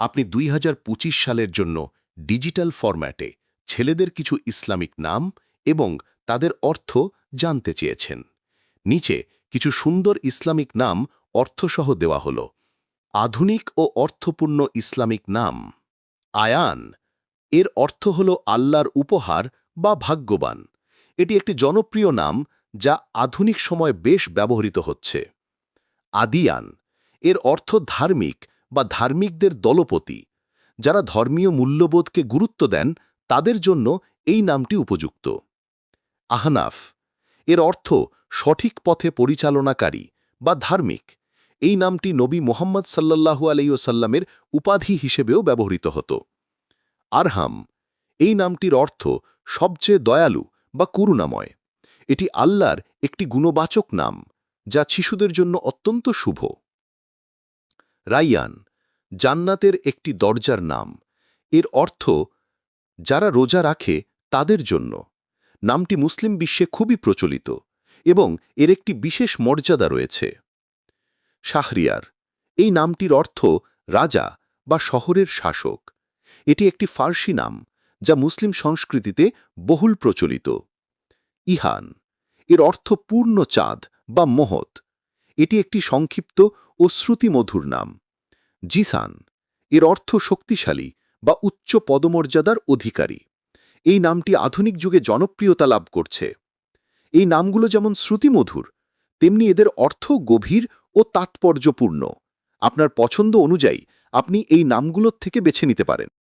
আপনি দুই হাজার পঁচিশ সালের জন্য ডিজিটাল ফরম্যাটে ছেলেদের কিছু ইসলামিক নাম এবং তাদের অর্থ জানতে চেয়েছেন। নিচে কিছু সুন্দর ইসলামিক নাম অর্থসহ দেওয়া হল। আধুনিক ও অর্থপূর্ণ ইসলামিক নাম। আয়ান, এর অর্থ হল আল্লাহর উপহার বা ভাগ্যবান। এটি একটি জনপ্রিয় নাম যা আধুনিক সময় বেশ ব্যবহৃত হচ্ছে। আদিয়ান, এর অর্থ ধার্মিক বা ধার্মিকদের দলপতি, যারা ধর্মীয় মূল্যবোধকে গুরুত্ব দেন, তাদের জন্য এই নামটি উপযুক্ত। আহনাফ, এর অর্থ সঠিক পথে পরিচালনাকারী বা ধার্মিক। এই নামটি নবী মোহাম্মদ সাল্লাল্লাহু আলাইসাল্লামের উপাধি হিসেবেও ব্যবহৃত হতো। আরহাম, এই নামটির অর্থ সবচেয়ে দয়ালু বা করুণাময়। এটি আল্লাহর একটি গুণবাচক নাম, যা শিশুদের জন্য অত্যন্ত শুভ। রাইয়ান, জান্নাতের একটি দরজার নাম। এর অর্থ, যারা রোজা রাখে তাদের জন্য। নামটি মুসলিম বিশ্বে খুবই প্রচলিত এবং এর একটি বিশেষ মর্যাদা রয়েছে। শাহরিয়ার, এই নামটির অর্থ রাজা বা শহরের শাসক। এটি একটি ফার্সি নাম যা মুসলিম সংস্কৃতিতে বহুল প্রচলিত। ইহান, এর অর্থ পূর্ণ চাঁদ বা মহৎ। এটি একটি সংক্ষিপ্ত ও শ্রুতিমধুর নাম। জিসান, এর অর্থ শক্তিশালী বা উচ্চ পদমর্যাদার অধিকারী। এই নামটি আধুনিক যুগে জনপ্রিয়তা লাভ করছে। এই নামগুলো যেমন শ্রুতিমধুর, তেমনি এদের অর্থ গভীর ও তাৎপর্যপূর্ণ। আপনার পছন্দ অনুযায়ী আপনি এই নামগুলোর থেকে বেছে নিতে পারেন।